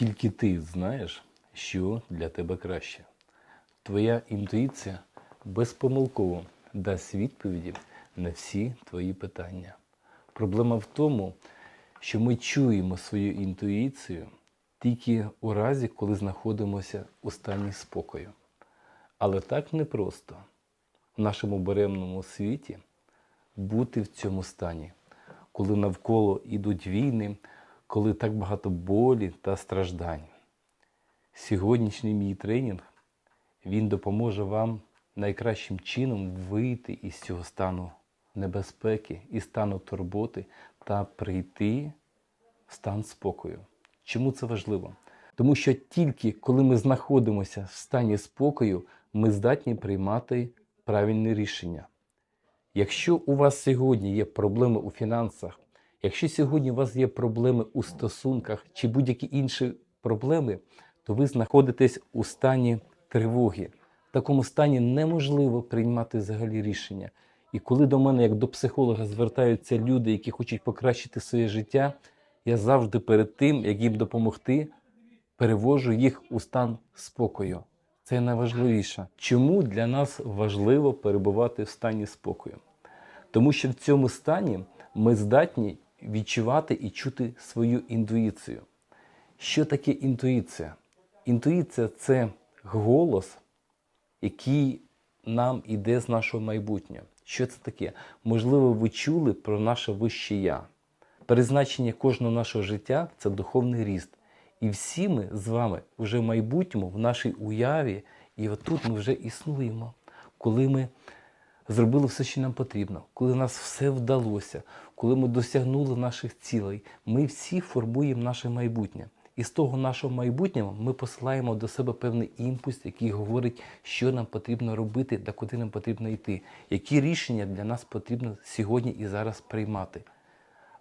Тільки ти знаєш, що для тебе краще. Твоя інтуїція безпомилково дасть відповіді на всі твої питання. Проблема в тому, що ми чуємо свою інтуїцію тільки у разі, коли знаходимося у стані спокою. Але так непросто в нашому беремному світі бути в цьому стані, коли навколо йдуть війни, коли так багато болі та страждань. Сьогоднішній мій тренінг він допоможе вам найкращим чином вийти із цього стану небезпеки і стану турботи та прийти в стан спокою. Чому це важливо? Тому що тільки коли ми знаходимося в стані спокою, ми здатні приймати правильні рішення. Якщо у вас сьогодні є проблеми у фінансах, якщо сьогодні у вас є проблеми у стосунках чи будь-які інші проблеми, то ви знаходитесь у стані тривоги. В такому стані неможливо приймати взагалі рішення. І коли до мене, як до психолога, звертаються люди, які хочуть покращити своє життя, я завжди перед тим, як їм допомогти, перевожу їх у стан спокою. Це найважливіше. Чому для нас важливо перебувати в стані спокою? Тому що в цьому стані ми здатні відчувати і чути свою інтуїцію. Що таке інтуїція? Інтуїція це голос, який нам іде з нашого майбутнього. Що це таке? Можливо, ви чули про наше вище я. Призначення кожного нашого життя це духовний ріст. І всі ми з вами вже в майбутньому, в нашій уяві, і отут ми вже існуємо, коли ми зробили все, що нам потрібно, коли нас все вдалося, коли ми досягнули наших цілей, ми всі формуємо наше майбутнє. І з того нашого майбутнього ми посилаємо до себе певний імпульс, який говорить, що нам потрібно робити та куди нам потрібно йти, які рішення для нас потрібно сьогодні і зараз приймати.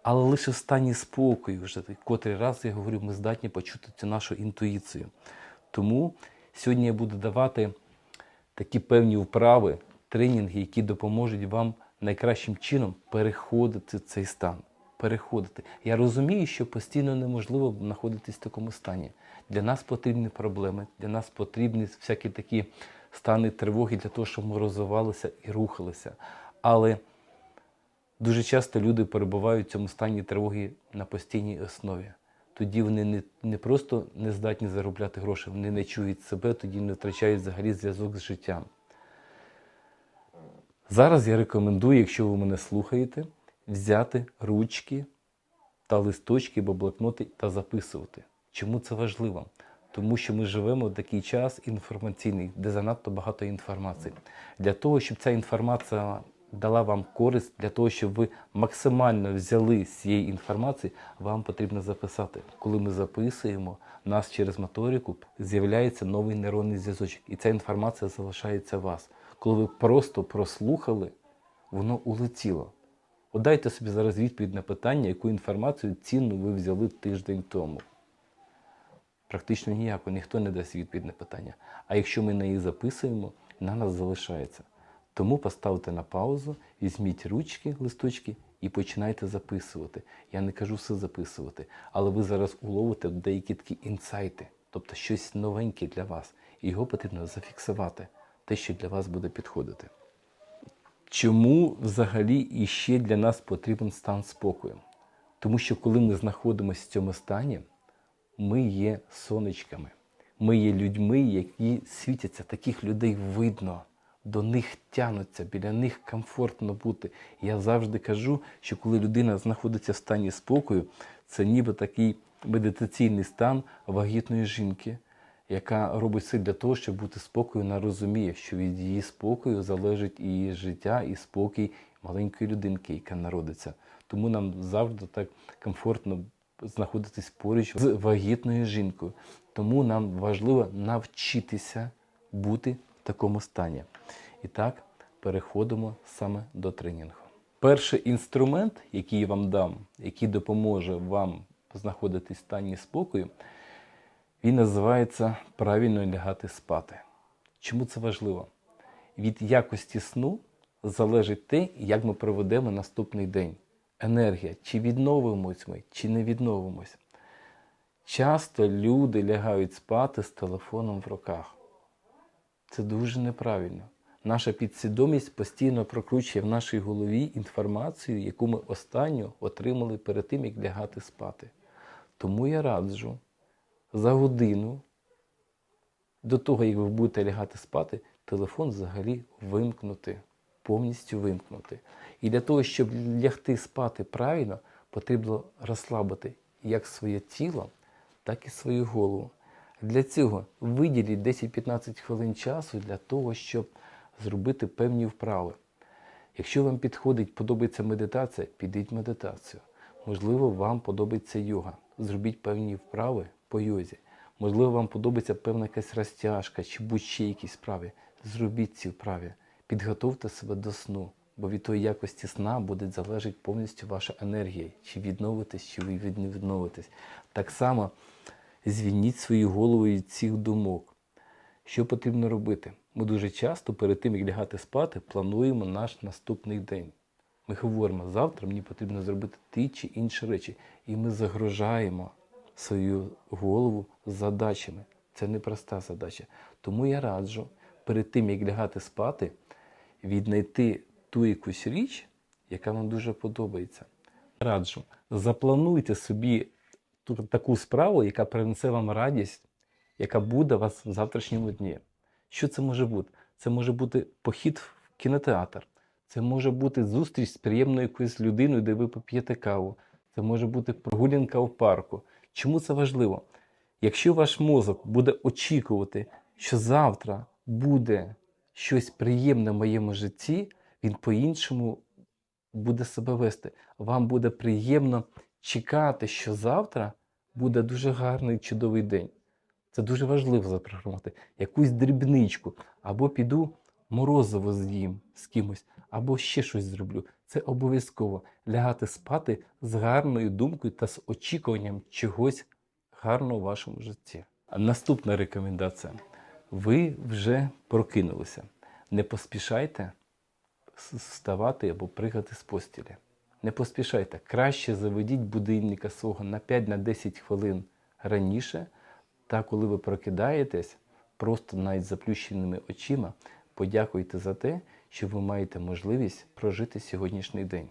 Але лише в стані спокою, вже котрий раз я говорю, ми здатні почути цю нашу інтуїцію. Тому сьогодні я буду давати такі певні вправи, тренінги, які допоможуть вам найкращим чином переходити цей стан. Переходити. Я розумію, що постійно неможливо знаходитись в такому стані. Для нас потрібні проблеми, для нас потрібні всякі такі стани тривоги для того, щоб ми розвивалися і рухалися. Але Дуже часто люди перебувають в цьому стані тривоги на постійній основі. Тоді вони не, не просто не здатні заробляти гроші, вони не чують себе, тоді не втрачають взагалі зв'язок з життям. Зараз я рекомендую, якщо ви мене слухаєте, взяти ручки та листочки або блокноти та записувати. Чому це важливо? Тому що ми живемо в такий час інформаційний, де занадто багато інформації. Для того, щоб ця інформація дала вам користь для того, щоб ви максимально взяли з цієї інформації, вам потрібно записати. Коли ми записуємо, у нас через моторику з'являється новий нейронний зв'язочок, і ця інформація залишається у вас. Коли ви просто прослухали, воно улетіло. От дайте собі зараз відповідь на питання, яку інформацію цінну ви взяли тиждень тому. Практично ніяко, ніхто не дасть відповідь на питання. А якщо ми на її записуємо, на нас залишається. Тому поставте на паузу, візьміть ручки, листочки і починайте записувати. Я не кажу все записувати, але ви зараз уловите деякі такі інсайти, тобто щось новеньке для вас. І його потрібно зафіксувати, те, що для вас буде підходити. Чому взагалі іще для нас потрібен стан спокою? Тому що коли ми знаходимося в цьому стані, ми є сонечками, ми є людьми, які світяться, таких людей видно до них тянуться, біля них комфортно бути. Я завжди кажу, що коли людина знаходиться в стані спокою, це ніби такий медитаційний стан вагітної жінки, яка робить все для того, щоб бути спокою, вона розуміє, що від її спокою залежить і її життя, і спокій маленької людинки, яка народиться. Тому нам завжди так комфортно знаходитись поруч з вагітною жінкою. Тому нам важливо навчитися бути в такому стані. І так, переходимо саме до тренінгу. Перший інструмент, який я вам дам, який допоможе вам знаходитись в стані спокою, він називається правильно лягати спати. Чому це важливо? Від якості сну залежить те, як ми проведемо наступний день. Енергія, чи відновимось ми, чи не відновимось. Часто люди лягають спати з телефоном в руках. Це дуже неправильно. Наша підсвідомість постійно прокручує в нашій голові інформацію, яку ми останню отримали перед тим, як лягати спати. Тому я раджу за годину до того, як ви будете лягати спати, телефон взагалі вимкнути, повністю вимкнути. І для того, щоб лягти спати правильно, потрібно розслабити як своє тіло, так і свою голову. Для цього виділіть 10-15 хвилин часу для того, щоб зробити певні вправи. Якщо вам підходить, подобається медитація, підіть медитацію. Можливо, вам подобається йога. Зробіть певні вправи по йозі. Можливо, вам подобається певна якась розтяжка чи будь-ще якісь вправи. Зробіть ці вправи. Підготовте себе до сну, бо від тої якості сна буде залежати повністю ваша енергія, чи відновитесь, чи ви не відновитесь. Так само звільніть свою голову від цих думок. Що потрібно робити? Ми дуже часто перед тим, як лягати спати, плануємо наш наступний день. Ми говоримо, завтра мені потрібно зробити ті чи інші речі. І ми загрожаємо свою голову з задачами. Це непроста задача. Тому я раджу перед тим, як лягати спати, віднайти ту якусь річ, яка вам дуже подобається. Раджу, заплануйте собі таку справу, яка принесе вам радість, яка буде у вас в завтрашньому дні. Що це може бути? Це може бути похід в кінотеатр, це може бути зустріч з приємною якоюсь людиною, де ви поп'єте каву. Це може бути прогулянка в парку. Чому це важливо? Якщо ваш мозок буде очікувати, що завтра буде щось приємне в моєму житті, він по-іншому буде себе вести. Вам буде приємно чекати, що завтра буде дуже гарний чудовий день. Це дуже важливо запрограмувати. Якусь дрібничку, або піду морозиво з'їм з кимось, або ще щось зроблю. Це обов'язково лягати спати з гарною думкою та з очікуванням чогось гарного в вашому житті. Наступна рекомендація. Ви вже прокинулися. Не поспішайте вставати або пригати з постілі. Не поспішайте. Краще заведіть будильника свого на 5-10 хвилин раніше, та коли ви прокидаєтесь, просто навіть заплющеними очима, подякуйте за те, що ви маєте можливість прожити сьогоднішній день.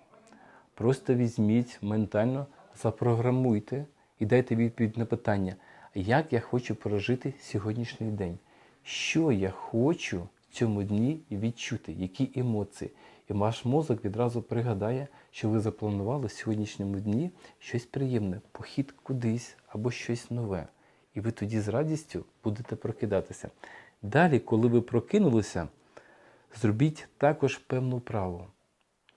Просто візьміть ментально, запрограмуйте і дайте відповідь на питання, як я хочу прожити сьогоднішній день, що я хочу цьому дні відчути, які емоції. І ваш мозок відразу пригадає, що ви запланували в сьогоднішньому дні щось приємне, похід кудись або щось нове. І ви тоді з радістю будете прокидатися. Далі, коли ви прокинулися, зробіть також певну вправу.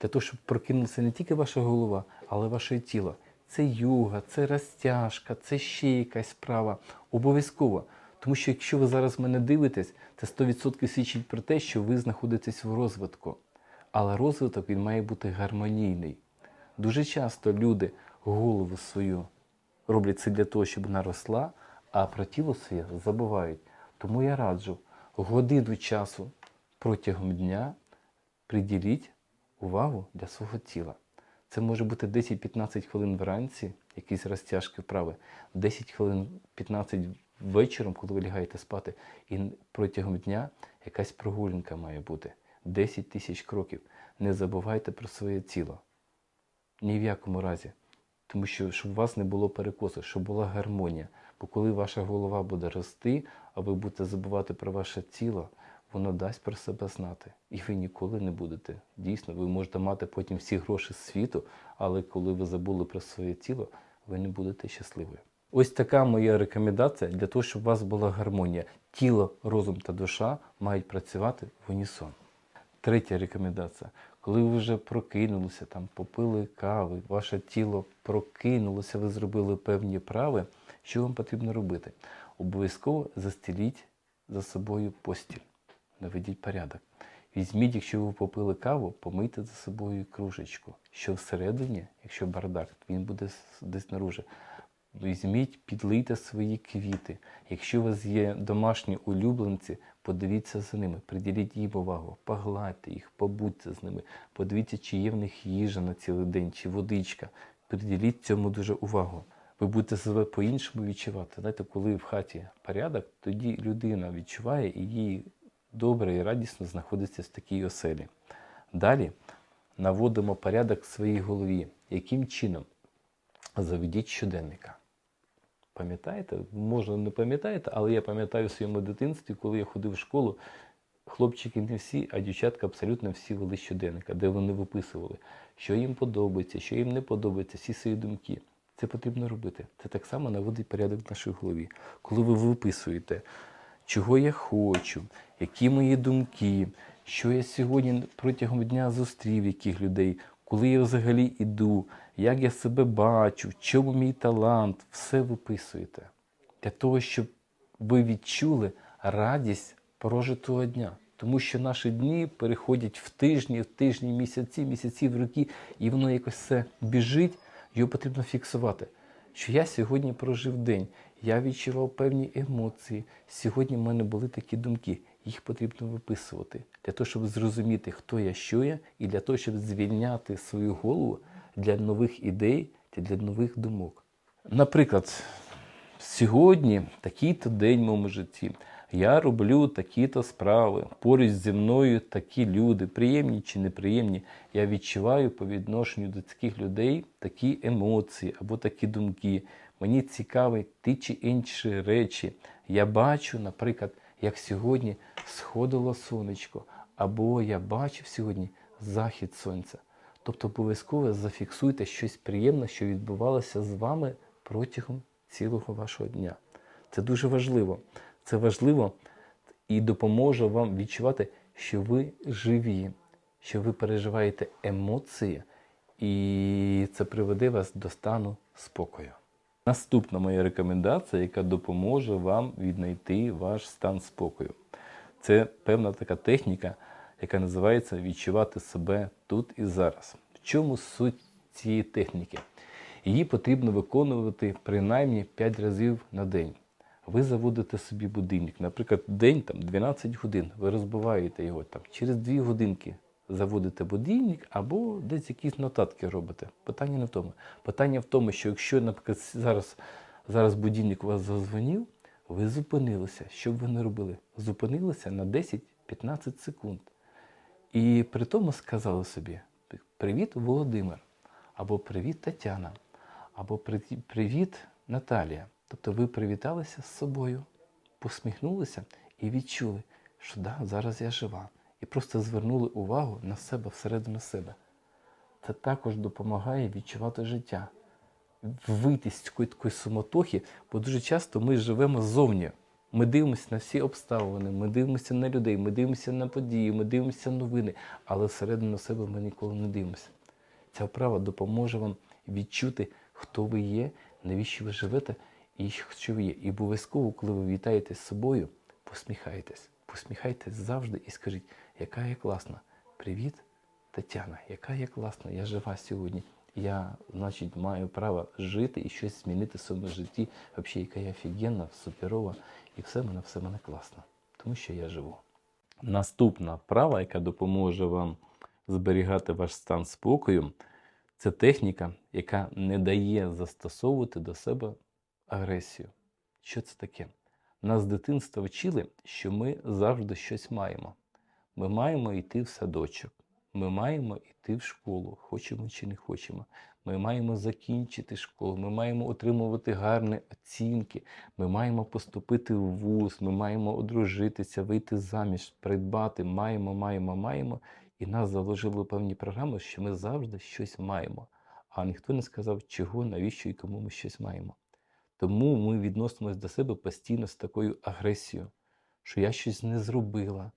Для того, щоб прокинулася не тільки ваша голова, але ваше тіло. Це юга, це розтяжка, це ще якась справа. Обов'язково. Тому що якщо ви зараз мене дивитесь, це 100% свідчить про те, що ви знаходитесь в розвитку. Але розвиток він має бути гармонійний. Дуже часто люди голову свою роблять це для того, щоб вона росла, а про тіло своє забувають. Тому я раджу годину часу протягом дня приділіть увагу для свого тіла. Це може бути 10-15 хвилин вранці, якісь розтяжки вправи, 10 хвилин 15 вечором, коли ви лягаєте спати, і протягом дня якась прогулянка має бути. 10 тисяч кроків. Не забувайте про своє тіло. Ні в якому разі. Тому що щоб у вас не було перекосу, щоб була гармонія. Бо коли ваша голова буде рости, а ви будете забувати про ваше тіло, воно дасть про себе знати. І ви ніколи не будете. Дійсно, ви можете мати потім всі гроші з світу, але коли ви забули про своє тіло, ви не будете щасливі. Ось така моя рекомендація для того, щоб у вас була гармонія. Тіло, розум та душа мають працювати в унісон. Третя рекомендація. Коли ви вже прокинулися, там попили кави, ваше тіло прокинулося, ви зробили певні прави, що вам потрібно робити? Обов'язково застеліть за собою постіль, наведіть порядок. Візьміть, якщо ви попили каву, помийте за собою кружечку. Що всередині, якщо бардак, він буде десь наружу. Візьміть, підлийте свої квіти. Якщо у вас є домашні улюбленці, подивіться за ними, приділіть їм увагу, погладьте їх, побудьте з ними, подивіться, чи є в них їжа на цілий день, чи водичка. Приділіть цьому дуже увагу. ви будете себе по-іншому відчувати. Знаєте, коли в хаті порядок, тоді людина відчуває і їй добре і радісно знаходиться в такій оселі. Далі наводимо порядок в своїй голові. Яким чином? Заведіть щоденника. Пам'ятаєте? Може, не пам'ятаєте, але я пам'ятаю в своєму дитинстві, коли я ходив в школу, хлопчики не всі, а дівчатка абсолютно всі вели щоденника, де вони виписували, що їм подобається, що їм не подобається, всі свої думки. Це потрібно робити. Це так само наводить порядок в нашій голові. Коли ви виписуєте, чого я хочу, які мої думки, що я сьогодні протягом дня зустрів, яких людей, коли я взагалі іду, як я себе бачу, в чому мій талант, все виписуєте. Для того, щоб ви відчули радість прожитого дня. Тому що наші дні переходять в тижні, в тижні, місяці, місяці, в роки, і воно якось все біжить, його потрібно фіксувати. Що я сьогодні прожив день, я відчував певні емоції. Сьогодні в мене були такі думки. Їх потрібно виписувати для того, щоб зрозуміти, хто я, що я, і для того, щоб звільняти свою голову для нових ідей та для нових думок. Наприклад, сьогодні такий-то день в моєму житті. Я роблю такі-то справи. Поруч зі мною такі люди, приємні чи неприємні. Я відчуваю по відношенню до таких людей такі емоції або такі думки. Мені цікаві ті чи інші речі. Я бачу, наприклад, як сьогодні сходило сонечко, або я бачив сьогодні захід сонця. Тобто обов'язково зафіксуйте щось приємне, що відбувалося з вами протягом цілого вашого дня. Це дуже важливо. Це важливо і допоможе вам відчувати, що ви живі, що ви переживаєте емоції, і це приведе вас до стану спокою. Наступна моя рекомендація, яка допоможе вам віднайти ваш стан спокою. Це певна така техніка, яка називається відчувати себе тут і зараз. В чому суть цієї техніки? Її потрібно виконувати принаймні 5 разів на день. Ви заводите собі будильник, наприклад, день там 12 годин, ви розбиваєте його там через 2 годинки заводите будильник або десь якісь нотатки робите. Питання не в тому. Питання в тому, що якщо, наприклад, зараз, зараз будильник у вас зазвонив, ви зупинилися. Що б ви не робили? Зупинилися на 10-15 секунд. І при тому сказали собі: Привіт, Володимир, або Привіт, Тетяна, або Привіт, Наталія. Тобто ви привіталися з собою, посміхнулися і відчули, що да, зараз я жива. І просто звернули увагу на себе всередину себе. Це також допомагає відчувати життя, вийти з такої такої суматохи, бо дуже часто ми живемо ззовні. Ми дивимося на всі обставини, ми дивимося на людей, ми дивимося на події, ми дивимося на новини, але всередину себе ми ніколи не дивимося. Ця вправа допоможе вам відчути, хто ви є, навіщо ви живете і що ви є. І обов'язково, коли ви вітаєте з собою, посміхайтесь. Посміхайтесь завжди і скажіть, яка я класна. Привіт, Тетяна, яка я класна, я жива сьогодні. Я, значить, маю право жити і щось змінити в своєму житті. Взагалі, яка я офігенна, суперова, і все мене, все мене класно, тому що я живу. Наступна вправа, яка допоможе вам зберігати ваш стан спокою, це техніка, яка не дає застосовувати до себе агресію. Що це таке? Нас з дитинства вчили, що ми завжди щось маємо. Ми маємо йти в садочок, ми маємо йти в школу, хочемо чи не хочемо. Ми маємо закінчити школу, ми маємо отримувати гарні оцінки, ми маємо поступити в вуз, ми маємо одружитися, вийти заміж, придбати, маємо, маємо, маємо. І нас заложили певні програми, що ми завжди щось маємо. А ніхто не сказав, чого, навіщо і кому ми щось маємо. Тому ми відносимось до себе постійно з такою агресією, що я щось не зробила,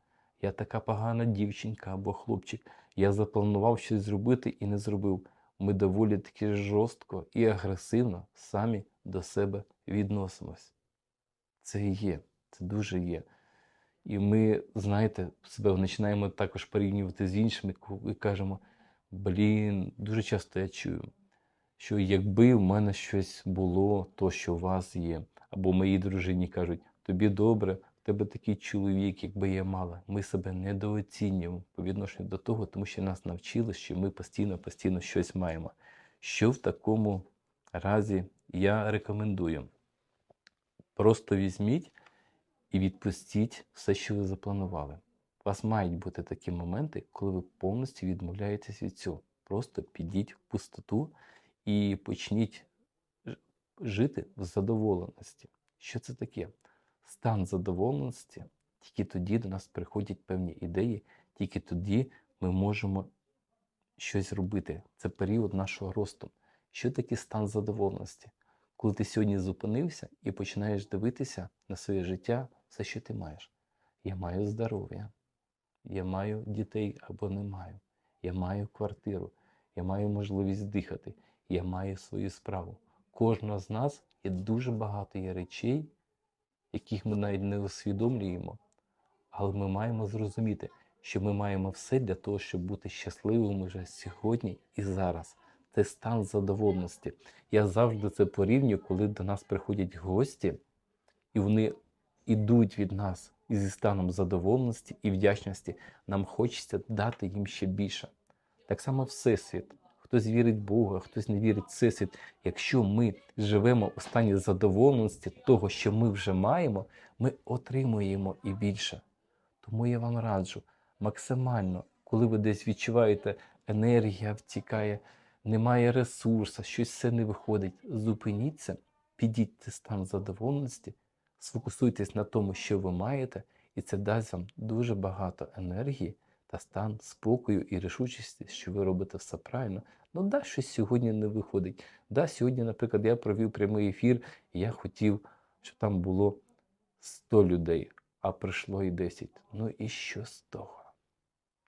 я така погана дівчинка або хлопчик, я запланував щось зробити і не зробив. Ми доволі таки жорстко і агресивно самі до себе відносимось. Це є, це дуже є. І ми, знаєте, себе починаємо також порівнювати з іншими і кажемо: блін, дуже часто я чую що якби в мене щось було, то що у вас є. Або моїй дружині кажуть, тобі добре, тебе такий чоловік, якби я мала. Ми себе недооцінюємо по відношенню до того, тому що нас навчили, що ми постійно-постійно щось маємо. Що в такому разі я рекомендую. Просто візьміть і відпустіть все, що ви запланували. У вас мають бути такі моменти, коли ви повністю відмовляєтесь від цього. Просто підіть в пустоту і почніть жити в задоволеності. Що це таке? Стан задоволеності. Тільки тоді до нас приходять певні ідеї, тільки тоді ми можемо щось робити. Це період нашого росту. Що таке стан задоволеності? Коли ти сьогодні зупинився і починаєш дивитися на своє життя, все, що ти маєш. Я маю здоров'я, я маю дітей або не маю, я маю квартиру, я маю можливість дихати, я маю свою справу. Кожного з нас є дуже багато є речей, яких ми навіть не усвідомлюємо, але ми маємо зрозуміти, що ми маємо все для того, щоб бути щасливими вже сьогодні і зараз. Це стан задоволеності. Я завжди це порівнюю, коли до нас приходять гості, і вони йдуть від нас зі станом задоволеності і вдячності. Нам хочеться дати їм ще більше. Так само Всесвіт. Хтось вірить Бога, хтось не вірить в Всесвіт. Якщо ми живемо у стані задоволеності того, що ми вже маємо, ми отримуємо і більше. Тому я вам раджу максимально, коли ви десь відчуваєте, енергія втікає, немає ресурсу, щось все не виходить. Зупиніться, цей стан задоволеності, сфокусуйтесь на тому, що ви маєте, і це дасть вам дуже багато енергії та стан спокою і рішучості, що ви робите все правильно. Ну да, щось сьогодні не виходить. Да, сьогодні, наприклад, я провів прямий ефір, і я хотів, щоб там було 100 людей, а прийшло і 10. Ну і що з того?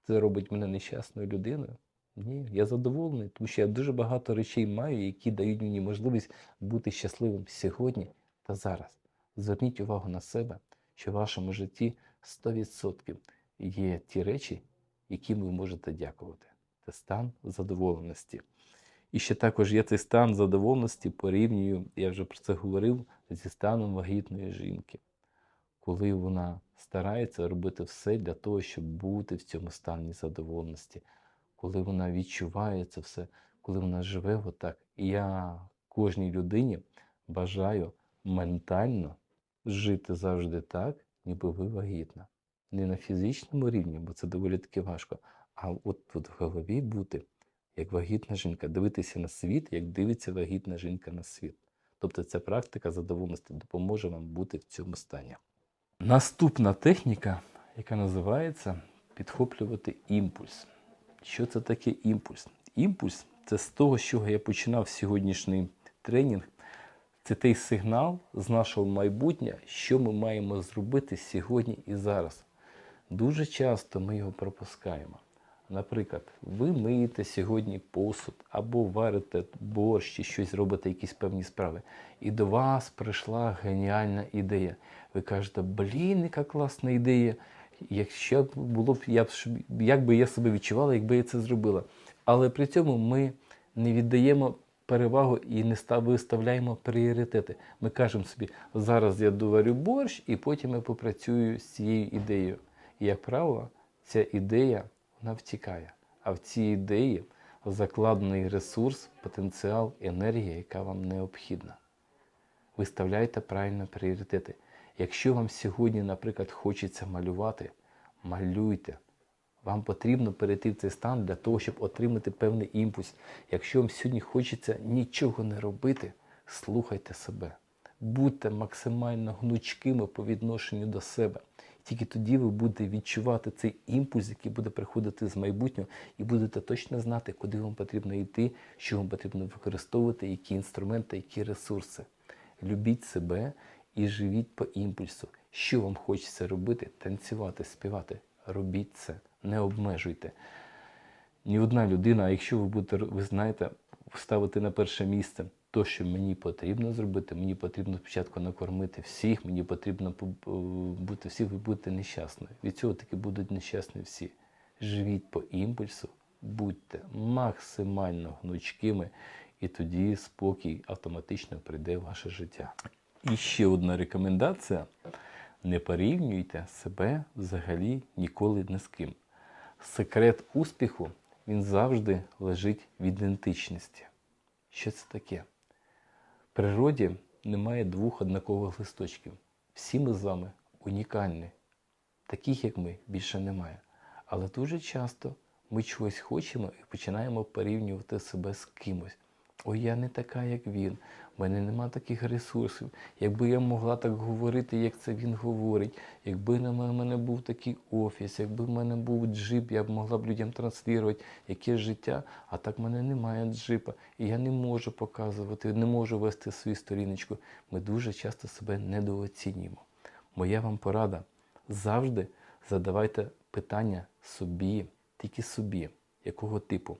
Це робить мене нещасною людиною? Ні, я задоволений, тому що я дуже багато речей маю, які дають мені можливість бути щасливим сьогодні та зараз. Зверніть увагу на себе, що в вашому житті 100% є ті речі, яким ви можете дякувати. Це стан задоволеності. І ще також є цей стан задоволеності, порівнюю, я вже про це говорив, зі станом вагітної жінки, коли вона старається робити все для того, щоб бути в цьому стані задоволеності, коли вона відчуває це все, коли вона живе отак. І я кожній людині бажаю ментально жити завжди так, ніби ви вагітна. Не на фізичному рівні, бо це доволі таки важко, а от тут в голові бути як вагітна жінка, дивитися на світ, як дивиться вагітна жінка на світ. Тобто ця практика задоволеності допоможе вам бути в цьому стані. Наступна техніка, яка називається підхоплювати імпульс. Що це таке імпульс? Імпульс це з того, з чого я починав сьогоднішній тренінг. Це той сигнал з нашого майбутнього, що ми маємо зробити сьогодні і зараз. Дуже часто ми його пропускаємо. Наприклад, ви миєте сьогодні посуд або варите борщ чи щось робите, якісь певні справи. І до вас прийшла геніальна ідея. Ви кажете, блін, яка класна ідея. Якщо б було б, я б як би я себе відчувала, якби я це зробила. Але при цьому ми не віддаємо перевагу і не виставляємо пріоритети. Ми кажемо собі, зараз я доварю борщ, і потім я попрацюю з цією ідеєю. І, як правило, ця ідея вона втікає. А в цій ідеї закладений ресурс, потенціал, енергія, яка вам необхідна. Виставляйте правильно пріоритети. Якщо вам сьогодні, наприклад, хочеться малювати, малюйте. Вам потрібно перейти в цей стан для того, щоб отримати певний імпульс. Якщо вам сьогодні хочеться нічого не робити, слухайте себе. Будьте максимально гнучкими по відношенню до себе. Тільки тоді ви будете відчувати цей імпульс, який буде приходити з майбутнього, і будете точно знати, куди вам потрібно йти, що вам потрібно використовувати, які інструменти, які ресурси. Любіть себе і живіть по імпульсу. Що вам хочеться робити? Танцювати, співати. Робіть це, не обмежуйте. Ні одна людина, а якщо ви будете, ви знаєте, ставити на перше місце то, що мені потрібно зробити, мені потрібно спочатку накормити всіх, мені потрібно е, бути всіх, ви будете нещасною. Від цього таки будуть нещасні всі. Живіть по імпульсу, будьте максимально гнучкими, і тоді спокій автоматично прийде в ваше життя. І ще одна рекомендація: не порівнюйте себе взагалі ніколи ні з ким. Секрет успіху він завжди лежить в ідентичності. Що це таке? Природі немає двох однакових листочків. Всі ми з вами унікальні. Таких, як ми, більше немає. Але дуже часто ми чогось хочемо і починаємо порівнювати себе з кимось. Ой, я не така, як він, в мене нема таких ресурсів. Якби я могла так говорити, як це він говорить, якби на мене був такий офіс, якби в мене був джип, я б могла б людям транслювати яке життя, а так в мене немає джипа. І я не можу показувати, не можу вести свою сторіночку. Ми дуже часто себе недооцінюємо. Моя вам порада завжди задавайте питання собі, тільки собі, якого типу.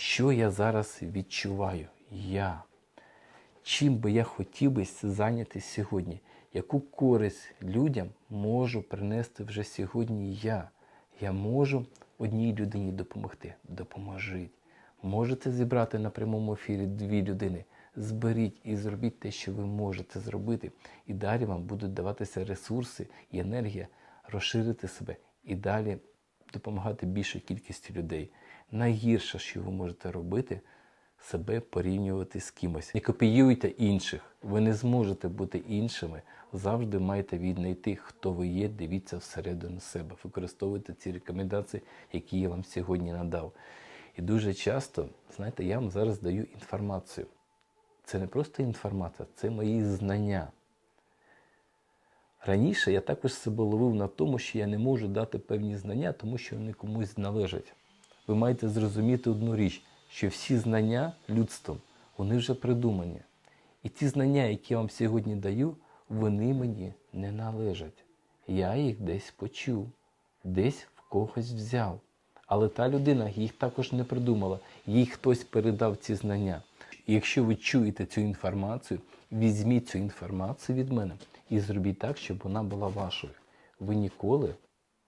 Що я зараз відчуваю? Я. Чим би я хотів би зайнятися сьогодні? Яку користь людям можу принести вже сьогодні я? Я можу одній людині допомогти. Допоможіть. Можете зібрати на прямому ефірі дві людини. Зберіть і зробіть те, що ви можете зробити. І далі вам будуть даватися ресурси і енергія розширити себе і далі допомагати більшій кількості людей. Найгірше, що ви можете робити, себе порівнювати з кимось. Не копіюйте інших. Ви не зможете бути іншими. Завжди маєте віднайти, хто ви є, дивіться всередину себе. Використовуйте ці рекомендації, які я вам сьогодні надав. І дуже часто, знаєте, я вам зараз даю інформацію. Це не просто інформація, це мої знання. Раніше я також себе ловив на тому, що я не можу дати певні знання, тому що вони комусь належать. Ви маєте зрозуміти одну річ, що всі знання людством, вони вже придумані. І ті знання, які я вам сьогодні даю, вони мені не належать. Я їх десь почув, десь в когось взяв. Але та людина їх також не придумала, їй хтось передав ці знання. І якщо ви чуєте цю інформацію, візьміть цю інформацію від мене і зробіть так, щоб вона була вашою. Ви ніколи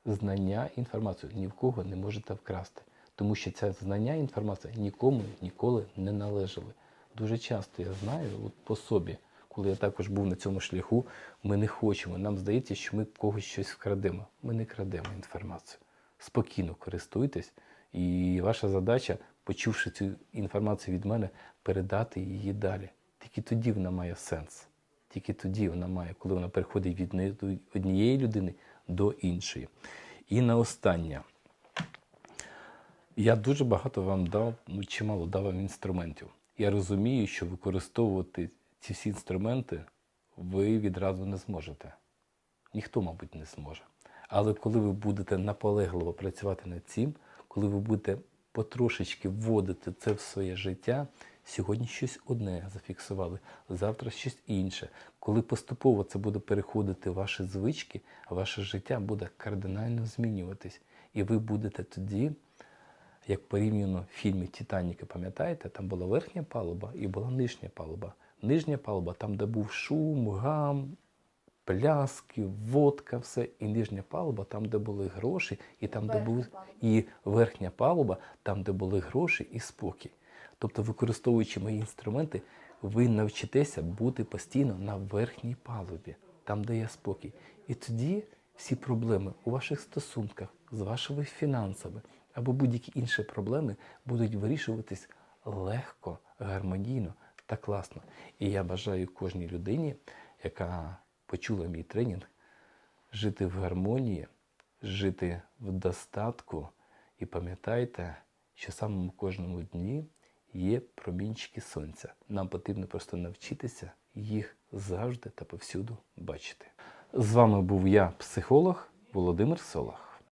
знання, інформацію ні в кого не можете вкрасти. Тому що це знання, інформація нікому ніколи не належали. Дуже часто я знаю от по собі, коли я також був на цьому шляху, ми не хочемо. Нам здається, що ми когось щось вкрадемо. Ми не крадемо інформацію. Спокійно користуйтесь, і ваша задача, почувши цю інформацію від мене, передати її далі. Тільки тоді вона має сенс. Тільки тоді вона має, коли вона переходить від однієї людини до іншої. І на останнє. Я дуже багато вам дав, ну чимало дав вам інструментів. Я розумію, що використовувати ці всі інструменти ви відразу не зможете. Ніхто, мабуть, не зможе. Але коли ви будете наполегливо працювати над цим, коли ви будете потрошечки вводити це в своє життя, сьогодні щось одне зафіксували, завтра щось інше. Коли поступово це буде переходити в ваші звички, ваше життя буде кардинально змінюватись. І ви будете тоді, як порівняно в фільмі Титаніки, пам'ятаєте, там була верхня палуба і була нижня палуба. Нижня палуба, там, де був шум, гам, пляски, водка, все, і нижня палуба, там, де були гроші, і там, де був і верхня палуба, там, де були гроші і спокій. Тобто, використовуючи мої інструменти, ви навчитеся бути постійно на верхній палубі, там, де є спокій. І тоді всі проблеми у ваших стосунках з вашими фінансами або будь-які інші проблеми будуть вирішуватись легко, гармонійно та класно. І я бажаю кожній людині, яка почула мій тренінг, жити в гармонії, жити в достатку. І пам'ятайте, що в кожному дні є промінчики сонця. Нам потрібно просто навчитися їх завжди та повсюду бачити. З вами був я, психолог Володимир Солах.